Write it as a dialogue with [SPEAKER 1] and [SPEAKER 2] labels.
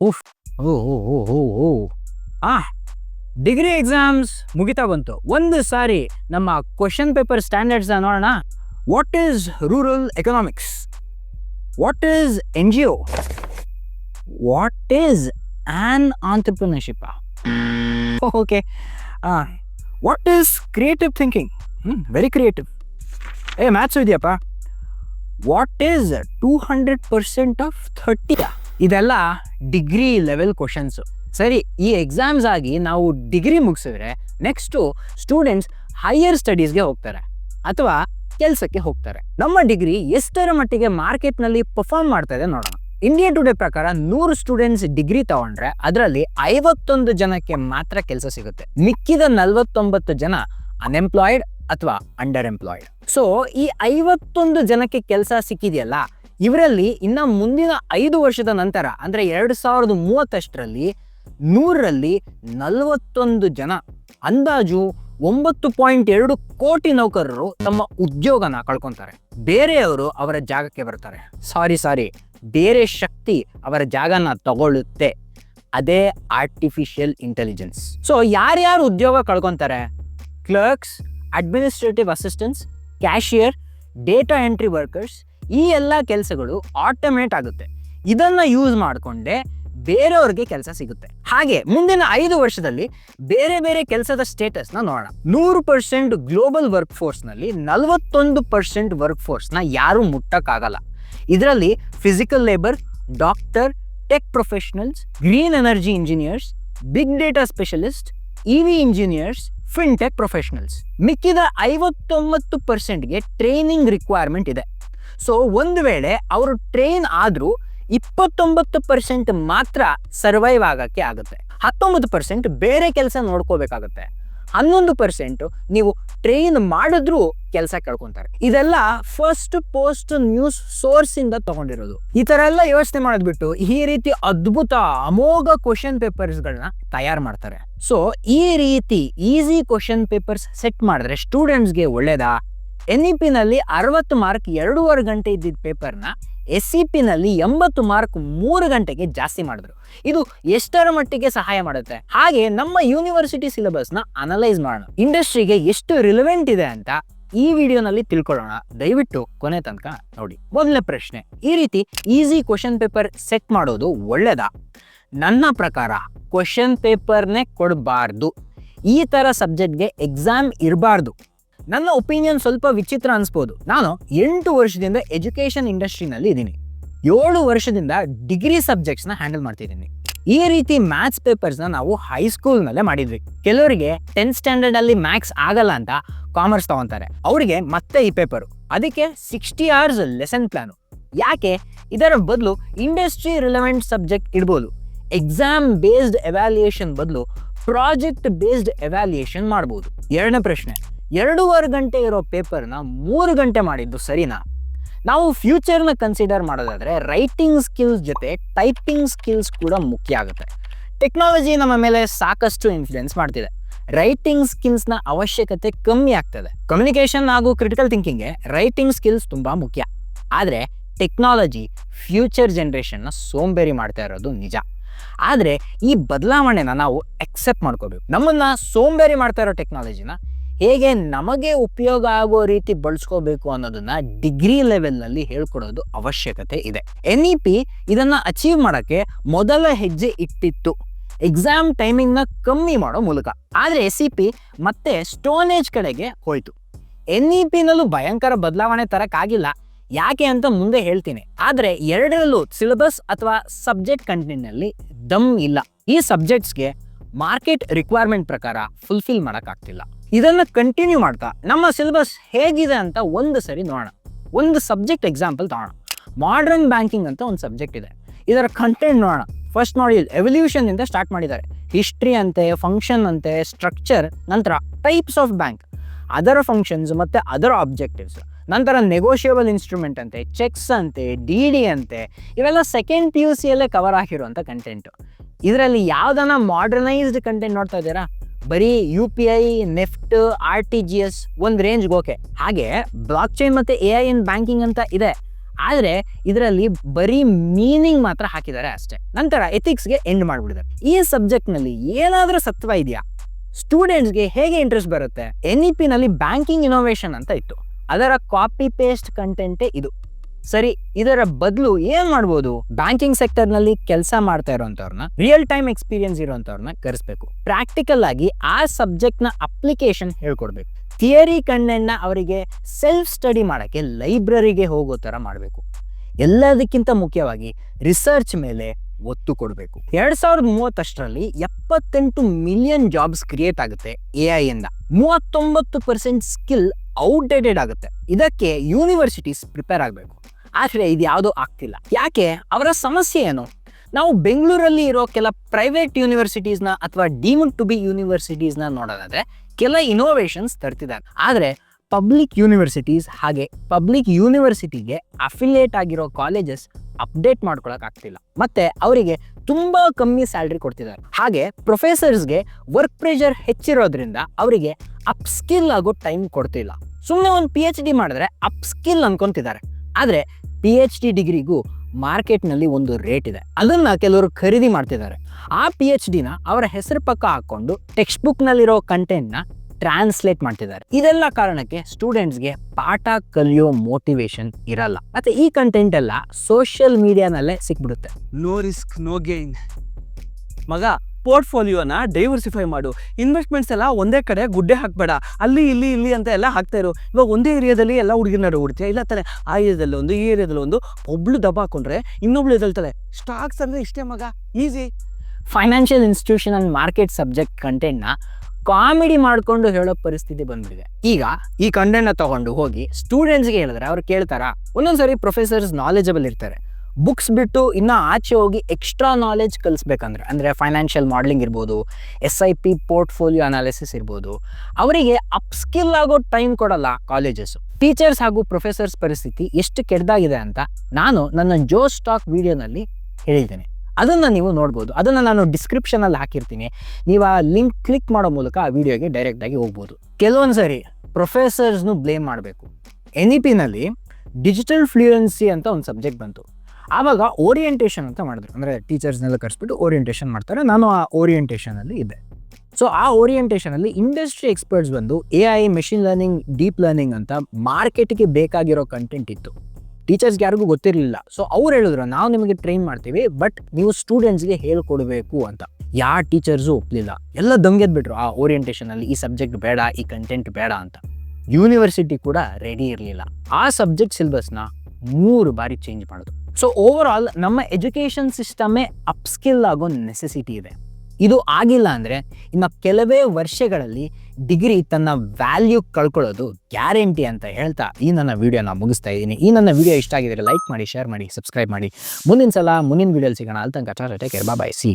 [SPEAKER 1] ಉಫ್, ಓ ಓ ಓ ಓ ಆ, degree exams ಮುಗಿತಾ ಬಂತು. ಒಂದು ಸಾರಿ ನಮ್ಮ ಕ್ವಶನ್ ಪೇಪರ್ ಸ್ಟ್ಯಾಂಡರ್ಡ್ಸ್ ನೋಡೋಣ. What is rural economics what is N G O what is an entrepreneurship okay what is creative thinking ಹ್ಞೂ ವೆರಿ ಕ್ರಿಯೇಟಿವ್ ಏ ಮ್ಯಾಥ್ಸು ಇದೆಯಪ್ಪ what is two hundred percent of thirty ಇದೆಲ್ಲ degree level questions ಸರಿ, ಈ exams ಆಗಿ ನಾವು degree ಮುಗಿಸಿದ್ರೆ next students higher ಸ್ಟಡೀಸ್ಗೆ ಹೋಗ್ತಾರೆ ಅಥವಾ ಕೆಲಸಕ್ಕೆ ಹೋಗ್ತಾರೆ. ನಮ್ಮ ಡಿಗ್ರಿ ಎಷ್ಟರ ಮಟ್ಟಿಗೆ ಮಾರ್ಕೆಟ್ನಲ್ಲಿ ಪರ್ಫಾರ್ಮ್ ಮಾಡ್ತಾ ಇದೆ ನೋಡೋಣ. ಇಂಡಿಯಾ ಟುಡೇ ಪ್ರಕಾರ ನೂರು ಸ್ಟೂಡೆಂಟ್ಸ್ ಡಿಗ್ರಿ ತಗೊಂಡ್ರೆ ಅದರಲ್ಲಿ ಐವತ್ತೊಂದು ಜನಕ್ಕೆ ಮಾತ್ರ ಕೆಲಸ ಸಿಗುತ್ತೆ. ಮಿಕ್ಕಿದ ನಲ್ವತ್ತೊಂಬತ್ತು ಜನ ಅನ್ಎಂಪ್ಲಾಯ್ಡ್ ಅಥವಾ ಅಂಡರ್ ಎಂಪ್ಲಾಯ್ಡ್ ಸೊ ಈ ಐವತ್ತೊಂದು ಜನಕ್ಕೆ ಕೆಲಸ ಸಿಕ್ಕಿದೆಯಲ್ಲ ಇವರಲ್ಲಿ ಇನ್ನ ಮುಂದಿನ ಐದು ವರ್ಷದ ನಂತರ, ಅಂದ್ರೆ ಎರಡು ಸಾವಿರದ ಮೂವತ್ತಷ್ಟರಲ್ಲಿ ನೂರರಲ್ಲಿ ನಲವತ್ತೊಂದು ಜನ, ಅಂದಾಜು ಒಂಬತ್ತು ಪಾಯಿಂಟ್ ಎರಡು ಕೋಟಿ ನೌಕರರು ತಮ್ಮ ಉದ್ಯೋಗನ ಕಳ್ಕೊಂತಾರೆ. ಬೇರೆಯವರು ಅವರ ಜಾಗಕ್ಕೆ ಬರ್ತಾರೆ. ಸಾರಿ ಸಾರಿ. ಬೇರೆ ಶಕ್ತಿ ಅವರ ಜಾಗನ ತಗೊಳ್ಳುತ್ತೆ. ಅದೇ ಆರ್ಟಿಫಿಷಿಯಲ್ ಇಂಟೆಲಿಜೆನ್ಸ್ ಸೊ ಯಾರ್ಯಾರು ಉದ್ಯೋಗ ಕಳ್ಕೊಂತಾರೆ? Clerks administrative assistants cashier data entry workers ಈ ಎಲ್ಲ ಕೆಲಸಗಳು ಆಟೋಮೇಟ್ ಆಗುತ್ತೆ. ಇದನ್ನ ಯೂಸ್ ಮಾಡಿಕೊಂಡೆ ಬೇರೆಯವ್ರಿಗೆ ಕೆಲಸ ಸಿಗುತ್ತೆ. ಹಾಗೆ ಮುಂದಿನ ಐದು ವರ್ಷದಲ್ಲಿ ಬೇರೆ ಬೇರೆ ಕೆಲಸದ ಸ್ಟೇಟಸ್ನ ನೋಡೋಣ. ನೂರು ಪರ್ಸೆಂಟ್ ಗ್ಲೋಬಲ್ ವರ್ಕ್ ಫೋರ್ಸ್ನಲ್ಲಿ ನಲವತ್ತೊಂದು ಪರ್ಸೆಂಟ್ ವರ್ಕ್ ಫೋರ್ಸ್ನ ಯಾರು ಮುಟ್ಟಕ್ಕಾಗಲ್ಲ. ಇದರಲ್ಲಿ physical labour doctor tech professionals green energy engineers big data specialist E V engineers fintech professionals ಮಿಕ್ಕಿದ ಐವತ್ತೊಂಬತ್ತು ಪರ್ಸೆಂಟ್ಗೆ ಟ್ರೈನಿಂಗ್ ರಿಕ್ವೈರ್ಮೆಂಟ್ ಇದೆ. ಸೊ ಒಂದು ವೇಳೆ ಅವರು ಟ್ರೈನ್ ಆದರೂ ಇಪ್ಪತ್ತೊಂಬತ್ತು ಪರ್ಸೆಂಟ್ ಮಾತ್ರ ಸರ್ವೈವ್ ಆಗೋಕ್ಕೆ ಆಗುತ್ತೆ. ಹತ್ತೊಂಬತ್ತು ಪರ್ಸೆಂಟ್ ಬೇರೆ ಕೆಲಸ ನೋಡ್ಕೋಬೇಕಾಗತ್ತೆ. ಹನ್ನೊಂದು ಪರ್ಸೆಂಟ್ ನೀವು ಟ್ರೈನ್ ಮಾಡಿದ್ರೂ ಕೆಲಸ ಕೇಳ್ಕೊಂತಾರೆ. ಇದೆಲ್ಲ ಫಸ್ಟ್ ಪೋಸ್ಟ್ ನ್ಯೂಸ್ ಸೋರ್ಸ್ ಇಂದ ತಗೊಂಡಿರೋದು. ಈ ತರ ಎಲ್ಲ ಯೋಚನೆ ಮಾಡೋದ್ಬಿಟ್ಟು ಈ ರೀತಿ ಅದ್ಭುತ, ಅಮೋಘ ಕ್ವಶನ್ ಪೇಪರ್ಸ್ಗಳನ್ನ ತಯಾರು ಮಾಡ್ತಾರೆ. ಸೊ ಈ ರೀತಿ ಈಸಿ ಕ್ವಶನ್ ಪೇಪರ್ಸ್ ಸೆಟ್ ಮಾಡಿದ್ರೆ ಸ್ಟೂಡೆಂಟ್ಸ್ಗೆ ಒಳ್ಳೇದಾ? ಎನ್ ಇ ಪಿನಲ್ಲಿ ಅರವತ್ತು ಮಾರ್ಕ್ ಎರಡೂವರೆ ಗಂಟೆ ಇದ್ದಿದ್ದ ಪೇಪರ್ನ ಎಸ್ ಸಿ ಪಿನಲ್ಲಿ ಎಂಬತ್ತು ಮಾರ್ಕ್ ಮೂರು ಗಂಟೆಗೆ ಜಾಸ್ತಿ ಮಾಡಿದ್ರು. ಇದು ಎಷ್ಟರ ಮಟ್ಟಿಗೆ ಸಹಾಯ ಮಾಡುತ್ತೆ? ಹಾಗೆ ನಮ್ಮ ಯೂನಿವರ್ಸಿಟಿ ಸಿಲೆಬಸ್ನ ಅನಲೈಸ್ ಮಾಡೋಣ. ಇಂಡಸ್ಟ್ರಿಗೆ ಎಷ್ಟು ರಿಲೆವೆಂಟ್ ಇದೆ ಅಂತ ಈ ವಿಡಿಯೋನಲ್ಲಿ ತಿಳ್ಕೊಳ್ಳೋಣ. ದಯವಿಟ್ಟು ಕೊನೆ ತನಕ ನೋಡಿ. ಮೊದಲನೇ ಪ್ರಶ್ನೆ, ಈ ರೀತಿ ಈಸಿ ಕ್ವಶನ್ ಪೇಪರ್ ಸೆಟ್ ಮಾಡೋದು ಒಳ್ಳೆಯದಾ ನನ್ನ ಪ್ರಕಾರ ಕ್ವಶನ್ ಪೇಪರ್ನೇ ಕೊಡಬಾರ್ದು. ಈ ಥರ ಸಬ್ಜೆಕ್ಟ್ಗೆ ಎಕ್ಸಾಮ್ ಇರಬಾರ್ದು. ನನ್ನ ಒಪಿನಿಯನ್ ಸ್ವಲ್ಪ ವಿಚಿತ್ರ ಅನ್ಸ್ಬೋದು. ನಾನು ಎಂಟು ವರ್ಷದಿಂದ ಎಜುಕೇಷನ್ ಇಂಡಸ್ಟ್ರಿನಲ್ಲಿ ಇದ್ದೀನಿ. ಏಳು ವರ್ಷದಿಂದ ಡಿಗ್ರಿ ಸಬ್ಜೆಕ್ಟ್ಸ್ನ ಹ್ಯಾಂಡಲ್ ಮಾಡ್ತಿದ್ದೀನಿ. ಈ ರೀತಿ ಮ್ಯಾಥ್ಸ್ ಪೇಪರ್ಸ್ನ ನಾವು ಹೈಸ್ಕೂಲ್ನಲ್ಲೇ ಮಾಡಿದ್ವಿ. ಕೆಲವರಿಗೆ ಟೆಂತ್ ಸ್ಟ್ಯಾಂಡರ್ಡಲ್ಲಿ ಮ್ಯಾಥ್ಸ್ ಆಗಲ್ಲ ಅಂತ ಕಾಮರ್ಸ್ ತಗೊಂತಾರೆ. ಅವರಿಗೆ ಮತ್ತೆ ಈ ಪೇಪರು. ಅದಕ್ಕೆ ಸಿಕ್ಸ್ಟಿ ಅವರ್ಸ್ ಲೆಸನ್ ಪ್ಲಾನು. ಯಾಕೆ? ಇದರ ಬದಲು ಇಂಡಸ್ಟ್ರಿ ರಿಲೆವೆಂಟ್ ಸಬ್ಜೆಕ್ಟ್ ಇಡ್ಬೋದು. ಎಕ್ಸಾಮ್ ಬೇಸ್ಡ್ ಎವ್ಯಾಲ್ಯೂಯೇಷನ್ ಬದಲು ಪ್ರಾಜೆಕ್ಟ್ ಬೇಸ್ಡ್ ಎವ್ಯಾಲ್ಯೂಯೇಷನ್ ಮಾಡ್ಬೋದು. ಎರಡನೇ ಪ್ರಶ್ನೆ. ಎರಡೂವರೆ ಗಂಟೆ ಇರೋ ಪೇಪರ್ನ ಮೂರು ಗಂಟೆ ಮಾಡಿದ್ದು ಸರಿನಾ? ನಾವು ಫ್ಯೂಚರ್ನ ಕನ್ಸಿಡರ್ ಮಾಡೋದಾದ್ರೆ ರೈಟಿಂಗ್ ಸ್ಕಿಲ್ಸ್ ಜೊತೆ ಟೈಪಿಂಗ್ ಸ್ಕಿಲ್ಸ್ ಕೂಡ ಮುಖ್ಯ ಆಗುತ್ತೆ. ಟೆಕ್ನಾಲಜಿ ನಮ್ಮ ಮೇಲೆ ಸಾಕಷ್ಟು ಇನ್ಫ್ಲುಯೆನ್ಸ್ ಮಾಡ್ತಿದೆ. ರೈಟಿಂಗ್ ಸ್ಕಿಲ್ಸ್ನ ಅವಶ್ಯಕತೆ ಕಮ್ಮಿ ಆಗ್ತದೆ. ಕಮ್ಯುನಿಕೇಷನ್ ಹಾಗೂ ಕ್ರಿಟಿಕಲ್ ಥಿಂಕಿಂಗ್ಗೆ ರೈಟಿಂಗ್ ಸ್ಕಿಲ್ಸ್ ತುಂಬ ಮುಖ್ಯ. ಆದರೆ ಟೆಕ್ನಾಲಜಿ ಫ್ಯೂಚರ್ ಜನ್ರೇಷನ್ನ ಸೋಂಬೇರಿ ಮಾಡ್ತಾ ಇರೋದು ನಿಜ. ಆದರೆ ಈ ಬದಲಾವಣೆನ ನಾವು ಅಕ್ಸೆಪ್ಟ್ ಮಾಡ್ಕೋಬೇಕು. ನಮ್ಮನ್ನು ಸೋಂಬೇರಿ ಮಾಡ್ತಾ ಇರೋ ಟೆಕ್ನಾಲಜಿನ ಹೇಗೆ ನಮಗೆ ಉಪಯೋಗ ಆಗೋ ರೀತಿ ಬಳಸ್ಕೋಬೇಕು ಅನ್ನೋದನ್ನ ಡಿಗ್ರಿ ಲೆವೆಲ್ನಲ್ಲಿ ಹೇಳ್ಕೊಡೋದು ಅವಶ್ಯಕತೆ ಇದೆ. ಎನ್ ಇ ಪಿ ಇದನ್ನ ಅಚೀವ್ ಮಾಡೋಕ್ಕೆ ಮೊದಲ ಹೆಜ್ಜೆ ಇಟ್ಟಿತ್ತು. ಎಕ್ಸಾಮ್ ಟೈಮಿಂಗ್ನ ಕಮ್ಮಿ ಮಾಡೋ ಮೂಲಕ. ಆದರೆ ಎಸ್ ಇ ಪಿ ಮತ್ತೆ ಸ್ಟೋನೇಜ್ ಕಡೆಗೆ ಹೋಯ್ತು. ಎನ್ ಇ ಪಿನಲ್ಲೂ ಭಯಂಕರ ಬದಲಾವಣೆ ತರಕ್ಕಾಗಿಲ್ಲ ಯಾಕೆ ಅಂತ ಮುಂದೆ ಹೇಳ್ತೀನಿ. ಆದರೆ ಎರಡರಲ್ಲೂ ಸಿಲೆಬಸ್ ಅಥವಾ ಸಬ್ಜೆಕ್ಟ್ ಕಂಟೆಂಟ್ನಲ್ಲಿ ದಮ್ ಇಲ್ಲ. ಈ ಸಬ್ಜೆಕ್ಟ್ಸ್ಗೆ ಮಾರ್ಕೆಟ್ ರಿಕ್ವೈರ್ಮೆಂಟ್ ಪ್ರಕಾರ ಫುಲ್ಫಿಲ್ ಮಾಡೋಕ್ಕಾಗ್ತಿಲ್ಲ ಇದನ್ನ ಕಂಟಿನ್ಯೂ ಮಾಡ್ತಾ ನಮ್ಮ ಸಿಲೆಬಸ್ ಹೇಗಿದೆ ಅಂತ ಒಂದು ಸರಿ ನೋಡೋಣ. ಒಂದು ಸಬ್ಜೆಕ್ಟ್ ಎಕ್ಸಾಂಪಲ್ ತಗೋಣ. ಮಾಡರ್ನ್ ಬ್ಯಾಂಕಿಂಗ್ ಅಂತ ಒಂದು ಸಬ್ಜೆಕ್ಟ್ ಇದೆ. ಇದರ ಕಂಟೆಂಟ್ ನೋಡೋಣ. ಫಸ್ಟ್ ನೋಡಿ ಎವಲ್ಯೂಷನ್ ಇಂದ ಸ್ಟಾರ್ಟ್ ಮಾಡಿದ್ದಾರೆ. ಹಿಸ್ಟ್ರಿ ಅಂತೆ ಫಂಕ್ಷನ್ ಅಂತೆ ಸ್ಟ್ರಕ್ಚರ್ ನಂತರ ಟೈಪ್ಸ್ ಆಫ್ ಬ್ಯಾಂಕ್ ಅದರ ಫಂಕ್ಷನ್ಸ್ ಮತ್ತು ಅದರ ಆಬ್ಜೆಕ್ಟಿವ್ಸ್ ನಂತರ ನೆಗೋಷಿಯಬಲ್ ಇನ್ಸ್ಟ್ರೂಮೆಂಟ್ ಅಂತೆ ಚೆಕ್ಸ್ ಅಂತೆ ಡಿ ಡಿ ಅಂತೆ, ಇವೆಲ್ಲ ಸೆಕೆಂಡ್ ಪಿ ಯು ಸಿಯಲ್ಲೇ ಕವರ್ ಆಗಿರುವಂಥ ಕಂಟೆಂಟು ಇದರಲ್ಲಿ ಯಾವುದನ್ನ ಮಾಡರ್ನೈಸ್ಡ್ ಕಂಟೆಂಟ್ ನೋಡ್ತಾ ಇದ್ದೀರಾ? ಬರೀ U P I NEFT R T G S ಒಂದು ರೇಂಜ್ಗೆ ಓಕೆ. ಹಾಗೆ ಬ್ಲಾಕ್ ಚೈನ್ ಮತ್ತು ಎ ಐ ಇನ್ ಬ್ಯಾಂಕಿಂಗ್ ಅಂತ ಇದೆ. ಆದರೆ ಇದರಲ್ಲಿ ಬರೀ ಮೀನಿಂಗ್ ಮಾತ್ರ ಹಾಕಿದ್ದಾರೆ ಅಷ್ಟೇ. ನಂತರ ಎಥಿಕ್ಸ್ಗೆ ಎಂಡ್ ಮಾಡ್ಬಿಡಿದ್ದಾರೆ ಈ ಸಬ್ಜೆಕ್ಟ್ನಲ್ಲಿ ಏನಾದರೂ ಸತ್ವ ಇದೆಯಾ? ಸ್ಟೂಡೆಂಟ್ಸ್ಗೆ ಹೇಗೆ ಇಂಟ್ರೆಸ್ಟ್ ಬರುತ್ತೆ? ಎನ್ ಇ ಪಿನಲ್ಲಿ ಬ್ಯಾಂಕಿಂಗ್ ಇನೋವೇಷನ್ ಅಂತ ಇತ್ತು. ಅದರ ಕಾಪಿ ಪೇಸ್ಟ್ ಕಂಟೆಂಟೇ ಇದು. ಸರಿ, ಇದರ ಬದಲು ಏನ್ ಮಾಡ್ಬೋದು? ಬ್ಯಾಂಕಿಂಗ್ ಸೆಕ್ಟರ್ನಲ್ಲಿ ಕೆಲಸ ಮಾಡ್ತಾ ಇರೋಂಥವ್ರನ್ನ ರಿಯಲ್ ಟೈಮ್ ಎಕ್ಸ್ಪೀರಿಯನ್ಸ್ ಇರೋಂಥವ್ರನ್ನ ಕರೆಸ್ಬೇಕು. ಪ್ರಾಕ್ಟಿಕಲ್ ಆಗಿ ಆ ಸಬ್ಜೆಕ್ಟ್ನ ಅಪ್ಲಿಕೇಶನ್ ಹೇಳ್ಕೊಡ್ಬೇಕು. ಥಿಯರಿ ಕಣ್ಣನ್ನ ಅವರಿಗೆ ಸೆಲ್ಫ್ ಸ್ಟಡಿ ಮಾಡಕ್ಕೆ ಲೈಬ್ರರಿಗೆ ಹೋಗೋ ತರ ಮಾಡಬೇಕು. ಎಲ್ಲದಕ್ಕಿಂತ ಮುಖ್ಯವಾಗಿ ರಿಸರ್ಚ್ ಮೇಲೆ ಒತ್ತು ಕೊಡಬೇಕು. ಎರಡ್ ಸಾವಿರದ ಮೂವತ್ತಷ್ಟರಲ್ಲಿ ಎಪ್ಪತ್ತೆಂಟು ಮಿಲಿಯನ್ ಜಾಬ್ಸ್ ಕ್ರಿಯೇಟ್ ಆಗುತ್ತೆ ಎ ಐ ಇಂದ. ಮೂವತ್ತೊಂಬತ್ತು ಪರ್ಸೆಂಟ್ ಸ್ಕಿಲ್ ಔಟ್ಡೇಟೆಡ್ ಆಗುತ್ತೆ. ಇದಕ್ಕೆ ಯೂನಿವರ್ಸಿಟೀಸ್ ಪ್ರಿಪೇರ್ ಆಗಬೇಕು. ಆದರೆ ಇದು ಯಾವುದೂ ಆಗ್ತಿಲ್ಲ. ಯಾಕೆ? ಅವರ ಸಮಸ್ಯೆ ಏನು? ನಾವು ಬೆಂಗಳೂರಲ್ಲಿ ಇರೋ ಕೆಲ ಪ್ರೈವೇಟ್ ಯೂನಿವರ್ಸಿಟೀಸ್ನ ಅಥವಾ ಡೀಮ್ಡ್ ಟು ಬಿ ಯೂನಿವರ್ಸಿಟೀಸ್ನ ನೋಡೋದಾದರೆ ಕೆಲ ಇನೋವೇಷನ್ಸ್ ತರ್ತಿದ್ದಾರೆ. ಆದರೆ ಪಬ್ಲಿಕ್ ಯೂನಿವರ್ಸಿಟೀಸ್ ಹಾಗೆ ಪಬ್ಲಿಕ್ ಯೂನಿವರ್ಸಿಟಿಗೆ ಅಫಿಲಿಯೇಟ್ ಆಗಿರೋ ಕಾಲೇಜಸ್ ಅಪ್ಡೇಟ್ ಮಾಡ್ಕೊಳಕ್ಕಾಗ್ತಿಲ್ಲ ಮತ್ತೆ ಅವರಿಗೆ ತುಂಬ ಕಮ್ಮಿ ಸ್ಯಾಲ್ರಿ ಕೊಡ್ತಿದ್ದಾರೆ. ಹಾಗೆ ಪ್ರೊಫೆಸರ್ಸ್ಗೆ ವರ್ಕ್ ಪ್ರೆಷರ್ ಹೆಚ್ಚಿರೋದ್ರಿಂದ ಅವರಿಗೆ ಅಪ್ ಸ್ಕಿಲ್ ಆಗೋ ಟೈಮ್ ಕೊಡ್ತಿಲ್ಲ. ಸುಮ್ಮನೆ ಒಂದು ಪಿ ಎಚ್ ಡಿ ಮಾಡಿದ್ರೆ ಅಪ್ ಸ್ಕಿಲ್ ಅನ್ಕೊಂತಿದ್ದಾರೆ. ಆದರೆ ಪಿ ಎಚ್ ಡಿ ಡಿಗ್ರಿಗೂ ಮಾರ್ಕೆಟ್ನಲ್ಲಿ ಒಂದು ರೇಟ್ ಇದೆ. ಅದನ್ನು ಕೆಲವರು ಖರೀದಿ ಮಾಡ್ತಿದ್ದಾರೆ. ಆ ಪಿ ಎಚ್ ಡಿನ ಅವರ ಹೆಸರು ಪಕ್ಕ ಹಾಕ್ಕೊಂಡು ಟೆಕ್ಸ್ಟ್ ಬುಕ್ನಲ್ಲಿರೋ ಕಂಟೆಂಟ್ನ ಟ್ರಾನ್ಸ್ಲೇಟ್ ಮಾಡ್ತಿದ್ದಾರೆ. ಇದೆಲ್ಲ ಕಾರಣಕ್ಕೆ ಸ್ಟೂಡೆಂಟ್ಸ್ಗೆ ಪಾಠ ಕಲಿಯೋ ಮೋಟಿವೇಶನ್ ಇರಲ್ಲ. ಮತ್ತೆ ಈ ಕಂಟೆಂಟ್ ಎಲ್ಲ ಸೋಷಿಯಲ್ ಮೀಡಿಯಾನಲ್ಲೇ ಸಿಕ್ಬಿಡುತ್ತೆ.
[SPEAKER 2] ನೋ ರಿಸ್ಕ್ ನೋ ಗೇನ್ ಮಗ ಪೋರ್ಟ್ಫೋಲಿಯೋನ ಡೈವರ್ಸಿಫೈ ಮಾಡು. ಇನ್ವೆಸ್ಟ್ಮೆಂಟ್ಸ್ ಎಲ್ಲ ಒಂದೇ ಕಡೆ ಗುಡ್ಡೆ ಹಾಕ್ಬೇಡ. ಅಲ್ಲಿ, ಇಲ್ಲಿ ಇಲ್ಲಿ ಅಂತ ಎಲ್ಲ ಹಾಕ್ತಾ ಇರು. ಇವಾಗ ಒಂದೇ ಏರಿಯಾದಲ್ಲಿ ಎಲ್ಲ ಹುಡುಗಿನ ಹುಡ್ತೀಯ ಇಲ್ಲ ತಾನೆ, ಆ ಏರಿಯಾದಲ್ಲಿ ಒಂದು, ಈ ಏರಿಯಾದಲ್ಲಿ ಒಂದು ಒಬ್ಳು ದಬ್ಬ ಹಾಕೊಂಡ್ರೆ ಇನ್ನೊಬ್ಳು ಎದಳ್ತಾಳೆ? ಸ್ಟಾಕ್ಸ್ ಅಂದರೆ ಇಷ್ಟೇ ಮಗ. Easy.
[SPEAKER 1] Financial institution and market subject ಕಂಟೆಂಟ್ನ comedy ಮಾಡಿಕೊಂಡು ಹೇಳೋ ಪರಿಸ್ಥಿತಿ ಬಂದಿದೆ ಈಗ ಈ ಕಂಟೆಂಟ್ನ ತಗೊಂಡು ಹೋಗಿ ಸ್ಟೂಡೆಂಟ್ಸ್ಗೆ ಹೇಳಿದ್ರೆ ಅವ್ರು ಕೇಳ್ತಾರ? ಒಂದೊಂದ್ಸರಿ ಪ್ರೊಫೆಸರ್ಸ್ ನಾಲೆಜಬಲ್ ಇರ್ತಾರೆ. ಬುಕ್ಸ್ ಬಿಟ್ಟು ಇನ್ನ ಆಚೆ ಹೋಗಿ ಎಕ್ಸ್ಟ್ರಾ ನಾಲೆಜ್ ಕಲಿಸ್ಬೇಕಂದ್ರೆ, ಅಂದರೆ ಫೈನಾನ್ಷಿಯಲ್ ಮಾಡಲಿಂಗ್ ಇರ್ಬೋದು S I P portfolio analysis ಇರ್ಬೋದು, ಅವರಿಗೆ ಅಪ್ಸ್ಕಿಲ್ ಆಗೋ ಟೈಮ್ ಕೊಡಲ್ಲ ಕಾಲೇಜಸ್ ಟೀಚರ್ಸ್ ಹಾಗೂ ಪ್ರೊಫೆಸರ್ಸ್ ಪರಿಸ್ಥಿತಿ ಎಷ್ಟು ಕೆಟ್ಟದಾಗಿದೆ ಅಂತ ನಾನು ನನ್ನ ಜೋ ಸ್ಟಾಕ್ ವಿಡಿಯೋನಲ್ಲಿ ಹೇಳಿದ್ದೇನೆ. ಅದನ್ನು ನೀವು ನೋಡ್ಬೋದು. ಅದನ್ನು ನಾನು ಡಿಸ್ಕ್ರಿಪ್ಷನಲ್ಲಿ ಹಾಕಿರ್ತೀನಿ. ನೀವು ಆ ಲಿಂಕ್ ಕ್ಲಿಕ್ ಮಾಡೋ ಮೂಲಕ ಆ ವಿಡಿಯೋಗೆ ಡೈರೆಕ್ಟಾಗಿ ಹೋಗ್ಬೋದು. ಕೆಲವೊಂದು ಸರಿ ಪ್ರೊಫೆಸರ್ಸ್ನು ಬ್ಲೇಮ್ ಮಾಡಬೇಕು. ಎನ್ ಇ ಪಿನಲ್ಲಿ ಡಿಜಿಟಲ್ ಫ್ಲೂಯೆನ್ಸಿ ಅಂತ ಒಂದು ಸಬ್ಜೆಕ್ಟ್ ಬಂತು. ಆವಾಗ ಓರಿಯೆಂಟೇಷನ್ ಅಂತ ಮಾಡಿದ್ರು. ಅಂದರೆ ಟೀಚರ್ಸ್ನೆಲ್ಲ ಕರೆಸ್ಬಿಟ್ಟು ಓರಿಯೆಂಟೇಷನ್ ಮಾಡ್ತಾರೆ. ನಾನು ಆ ಓರಿಯೆಂಟೇಷನಲ್ಲಿ ಇದ್ದೆ. ಸೊ ಆ ಓರಿಯೆಂಟೇಷನಲ್ಲಿ ಇಂಡಸ್ಟ್ರಿ ಎಕ್ಸ್ಪರ್ಟ್ಸ್ ಬಂದು A I machine learning deep learning ಅಂತ ಮಾರ್ಕೆಟ್ಗೆ ಬೇಕಾಗಿರೋ ಕಂಟೆಂಟ್ ಇತ್ತು. ಟೀಚರ್ಸ್ಗೆ ಯಾರಿಗೂ ಗೊತ್ತಿರಲಿಲ್ಲ. ಸೊ ಅವ್ರು ಹೇಳಿದ್ರು, ನಾವು ನಿಮಗೆ ಟ್ರೈನ್ ಮಾಡ್ತೀವಿ ಬಟ್ ನೀವು ಸ್ಟೂಡೆಂಟ್ಸ್ಗೆ ಹೇಳ್ಕೊಡ್ಬೇಕು ಅಂತ. ಯಾವ ಟೀಚರ್ಸು ಒಪ್ಪಲಿಲ್ಲ ಎಲ್ಲ ದಂಗೆದ್ಬಿಟ್ರು, ಆ ಓರಿಯೆಂಟೇಷನಲ್ಲಿ ಈ ಸಬ್ಜೆಕ್ಟ್ ಬೇಡ, ಈ ಕಂಟೆಂಟ್ ಬೇಡ ಅಂತ. ಯೂನಿವರ್ಸಿಟಿ ಕೂಡ ರೆಡಿ ಇರಲಿಲ್ಲ. ಆ ಸಬ್ಜೆಕ್ಟ್ ಸಿಲೆಬಸ್ನ ಮೂರು ಬಾರಿ ಚೇಂಜ್ ಮಾಡೋದು ಸೊ ಓವರ್ ನಮ್ಮ ಎಜುಕೇಷನ್ ಸಿಸ್ಟಮೇ ಅಪ್ಸ್ಕಿಲ್ ಆಗೋ ನೆಸೆಸಿಟಿ ಇದೆ. ಇದು ಆಗಿಲ್ಲ ಅಂದರೆ ಇನ್ನು ಕೆಲವೇ ವರ್ಷಗಳಲ್ಲಿ ಡಿಗ್ರಿ ತನ್ನ ವ್ಯಾಲ್ಯೂ ಕಳ್ಕೊಳ್ಳೋದು ಗ್ಯಾರಂಟಿ ಅಂತ ಹೇಳ್ತಾ ಈ ನನ್ನ ವಿಡಿಯೋನ ಮುಗಿಸ್ತಾ ಇದ್ದೀನಿ. ಈ ನನ್ನ ವಿಡಿಯೋ ಇಷ್ಟ ಆಗಿದ್ರೆ ಲೈಕ್ ಮಾಡಿ ಶೇರ್ ಮಾಡಿ ಸಬ್ಸ್ಕ್ರೈಬ್ ಮಾಡಿ. ಮುಂದಿನ ಸಲ, ಮುಂದಿನ ವೀಡಿಯೋಲಿ ಸಿಗೋಣ. ಅಲ್ಲಿ ತನಕ tata take care bye see